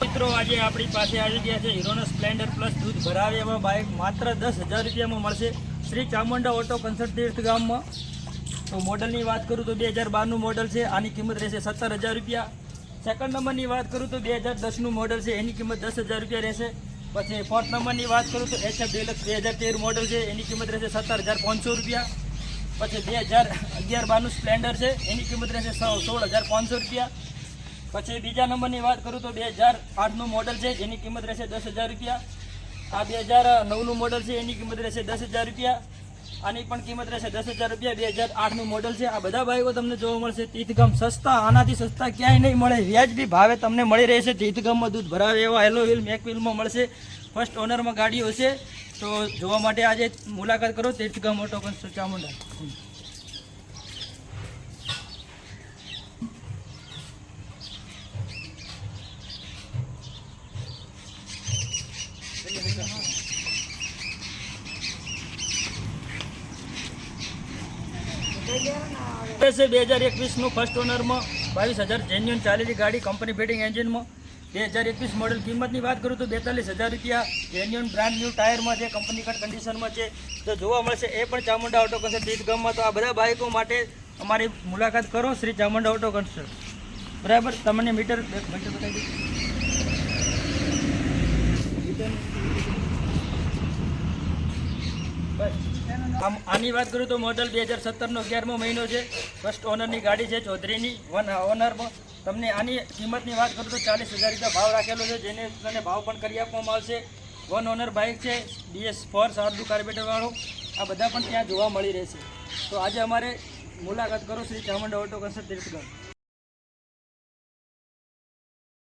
મિત્રો, આજે આપણી પાસે આવી ગયા છે હીરોનો સ્પ્લેન્ડર પ્લસ દૂધ ભરાવે એવા બાઇક માત્ર દસ હજાર રૂપિયામાં મળશે. શ્રી ચામુંડા ઓટો કન્સર્ટ તીર્થ ગામમાં. તો મોડલની વાત કરું તો બે હજાર બારનું મોડલ છે, આની કિંમત રહેશે સત્તર હજાર રૂપિયા. સેકન્ડ નંબરની વાત કરું તો બે હજાર દસનું મોડલ છે, એની કિંમત દસ હજાર રૂપિયા રહેશે. પછી ફોર્થ નંબરની વાત કરું તો એચએફ ડેલક્સ બે હજાર તેર મોડલ છે, એની કિંમત રહેશે સત્તર હજાર પાંચસો રૂપિયા. પછી બે હજાર અગિયાર બારનું સ્પ્લેન્ડર છે, એની કિંમત રહેશે સોળ હજાર પાંચસો રૂપિયા. પછી બીજા નંબરની વાત કરું તો બે હજાર આઠનું મોડલ છે, જેની કિંમત રહેશે દસ હજાર રૂપિયા. આ બે હજાર નવનું મોડલ છે, એની કિંમત રહેશે દસ હજાર રૂપિયા. આની પણ કિંમત રહેશે દસ હજાર રૂપિયા, બે હજાર આઠનું મોડલ છે. આ બધા બાઈકો તમને જોવા મળશે. તીતગમ સસ્તા, આનાથી સસ્તા ક્યાંય નહીં મળે. વ્યાજબી ભાવે તમને મળી રહેશે. તીતગમમાં દૂધ ભરાવે એવા હેલો મેકવિલમાં મળશે. ફર્સ્ટ ઓનરમાં ગાડીઓ છે. તો જોવા માટે આજે મુલાકાત કરો. તીર્થગમ ઓટો પણ ચામુંડા. છે બે હજાર એકવીસનું ફર્સ્ટ ઓનરમાં બાવીસ હજાર જેન્યુન ચાલેલી ગાડી કંપની ફિટિંગ એન્જિનમાં બે હજાર એકવીસ મોડલ કિંમતની વાત કરું તો બેતાલીસ હજાર રૂપિયા જેન્યુન બ્રાન્ડ ન્યૂ ટાયરમાં છે કંપની કટ કન્ડિશનમાં છે. તો જોવા મળશે એ પણ ચામુંડા ઓટો કન્સર્ટ દીધગામમાં તો આ બધા બાઇકો માટે અમારી મુલાકાત કરો, શ્રી ચામુંડા ઓટો કન્સર્ટ બરાબર? તમને મીટર મીટર બતાવી આની વાત કરું તો મોડલ બે હજાર સત્તરનો અગિયારમો મહિનો છે. ફર્સ્ટ ઓનરની ગાડી છે, ચૌધરીની. વન ઓનરમાં તમને આની કિંમતની વાત કરું તો ચાલીસ હજાર રૂપિયા ભાવ રાખેલો છે, જેને તમને ભાવ પણ કરી આપવામાં આવશે. વન ઓનર બાઇક છે ડીએસ ફોર સારદુ કાર્બેટરવાળું. આ બધા પણ ત્યાં જોવા મળી રહેશે. તો આજે અમારે મુલાકાત કરો, શ્રી ચામુંડા ઓટો કન્સર્ટ તીર્થગઢ.